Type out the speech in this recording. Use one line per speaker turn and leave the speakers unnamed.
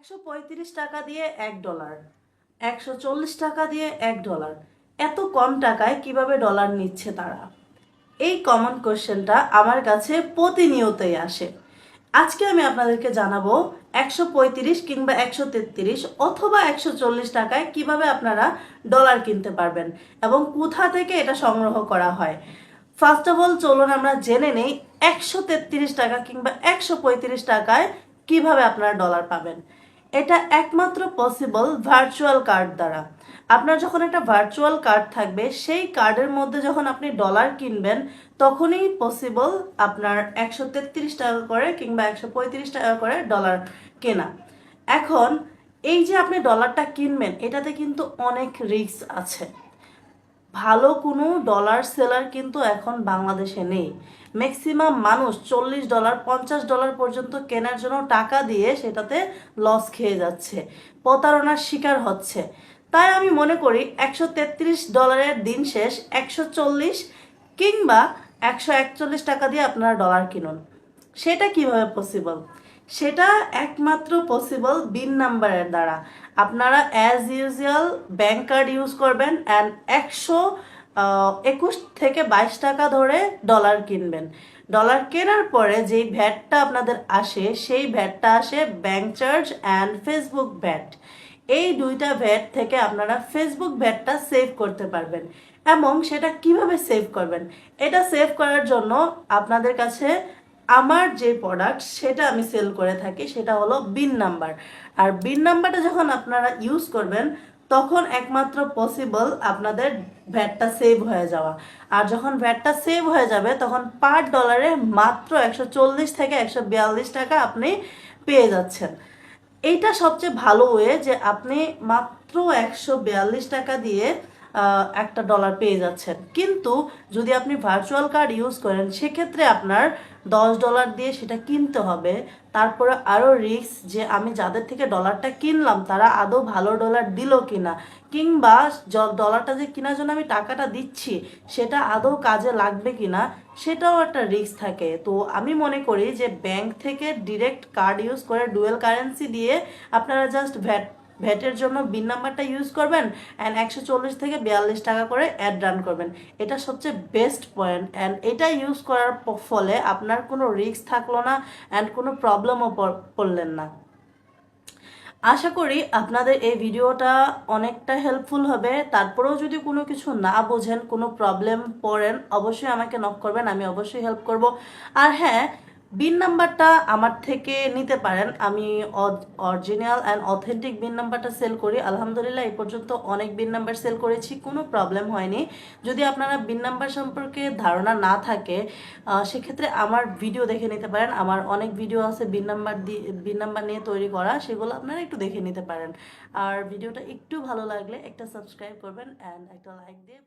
একশো পঁয়ত্রিশ টাকা দিয়ে এক ডলার, একশো চল্লিশ টাকা দিয়ে এক ডলার। এত কম টাকায় কীভাবে ডলার নিচ্ছে তারা? এই কমন কোশ্চেনটা আমার কাছে প্রতিনিয়তই আসে। আজকে আমি আপনাদেরকে জানাব একশো পঁয়ত্রিশ কিংবা একশো তেত্রিশ অথবা একশো চল্লিশ টাকায় কীভাবে আপনারা ডলার কিনতে পারবেন এবং কোথা থেকে এটা সংগ্রহ করা হয়। ফার্স্ট অফ অল চলুন আমরা জেনে নেই একশো তেত্রিশ টাকা কিংবা একশো পঁয়ত্রিশ টাকায় কীভাবে আপনারা ডলার পাবেন। এটা একমাত্র পসিবল ভার্চুয়াল কার্ড দ্বারা। আপনার যখন একটা ভার্চুয়াল কার্ড থাকবে, সেই কার্ডের মধ্যে যখন আপনি ডলার কিনবেন, তখনই পসিবল আপনার একশো তেত্রিশ টাকা করে কিংবা একশো পঁয়ত্রিশ টাকা করে ডলার কেনা। এখন, এই যে আপনি ডলারটা কিনবেন, এটাতে কিন্তু অনেক রিস্ক আছে। ভালো কোনো ডলার সেলার কিন্তু এখন বাংলাদেশে নেই। ম্যাক্সিমাম মানুষ চল্লিশ ডলার পঞ্চাশ ডলার পর্যন্ত কেনার জন্য টাকা দিয়ে সেটাতে লস খেয়ে যাচ্ছে, প্রতারণার শিকার হচ্ছে। তাই আমি মনে করি একশো তেত্রিশ ডলারের দিন শেষ, একশো চল্লিশ কিংবা একশো একচল্লিশ টাকা দিয়ে আপনারা ডলার কিনুন। সেটা কীভাবে পসিবল সেটা একমাত্র পসিবল বিন নাম্বারের দ্বারা। আপনারা as usual bank card use করবেন অ্যান্ড একশো একুশ থেকে বাইশ টাকা ধরে ডলার কিনবেন। ডলার কেনার পরে যেই ভ্যাটটা আপনাদের আসে, সেই ভ্যাটটা আসে bank charge and Facebook VAT এই দুইটা ভ্যাট থেকে আপনারা ফেসবুক ভ্যাটটা সেভ করতে পারবেন। এবং সেটা কীভাবে সেভ করবেন? এটা সেভ করার জন্য আপনাদের কাছে আমার যে প্রোডাক্ট সেটা আমি সেল করে থাকি, সেটা হলো বিন নাম্বার আর বিন নাম্বারটা যখন আপনারা ইউজ করবেন, তখন একমাত্র পসিবল আপনাদের ভ্যাটটা সেভ হয়ে যাওয়া। আর যখন ভ্যাটটা সেভ হয়ে যাবে, তখন পার ডলারে মাত্র একশো চল্লিশ থেকে একশো বিয়াল্লিশ টাকা আপনি পেয়ে যাচ্ছেন। এইটা সবচেয়ে ভালো ওয়ে যে আপনি মাত্র একশো বিয়াল্লিশ টাকা দিয়ে একটা ডলার পেয়ে যাচ্ছেন। কিন্তু যদি আপনি ভার্চুয়াল কার্ড ইউজ করেন, সেক্ষেত্রে আপনার দশ ডলার দিয়ে সেটা কিনতে হবে। তারপরে আরও রিস্ক যে আমি যাদের থেকে ডলারটা কিনলাম, তারা আদৌ ভালো ডলার দিল কিনা? কিংবা ডলারটা যে কেনার জন্য আমি টাকাটা দিচ্ছি, সেটা আদৌ কাজে লাগবে কিনা? সেটাও একটা রিস্ক থাকে। তো আমি মনে করি যে ব্যাংক থেকে ডিরেক্ট কার্ড ইউজ করে ডুয়েল কারেন্সি দিয়ে আপনারা জাস্ট ভ্যাট ভ্যাটের জন্য বিন নাম্বারটা ইউজ করবেন অ্যান্ড একশো চল্লিশ থেকে বিয়াল্লিশ টাকা করে অ্যাড রান করবেন। এটা সবচেয়ে বেস্ট পয়েন্ট অ্যান্ড এটা ইউজ করার ফলে আপনার কোনো রিস্ক থাকল না অ্যান্ড কোনো প্রবলেমও পড়লেন না। আশা করি আপনাদের এই ভিডিওটা অনেকটা হেল্পফুল হবে। তারপরেও যদি কোনো কিছু না বোঝেন, কোনো প্রবলেম পড়েন, অবশ্যই আমাকে নক করবেন, আমি অবশ্যই হেল্প করব। আর হ্যাঁ বিন নাম্বারটা আমার থেকে নিতে পারেন। আমি অরিজিনাল অ্যান্ড অথেন্টিক বিন নাম্বারটা সেল করি। আলহামদুলিল্লাহ, এই পর্যন্ত অনেক বিন নাম্বার সেল করেছি, কোনো প্রবলেম হয়নি। যদি আপনারা বিন নাম্বার সম্পর্কে ধারণা না থাকে সেক্ষেত্রে আমার ভিডিও দেখে নিতে পারেন। আমার অনেক ভিডিও আছে বিন নাম্বার দিয়ে বিন নাম্বার নিয়ে তৈরি করা, সেগুলো আপনারা একটু দেখে নিতে পারেন। আর ভিডিওটা একটু ভালো লাগলে একটা সাবস্ক্রাইব করবেন অ্যান্ড একটা লাইক দিয়ে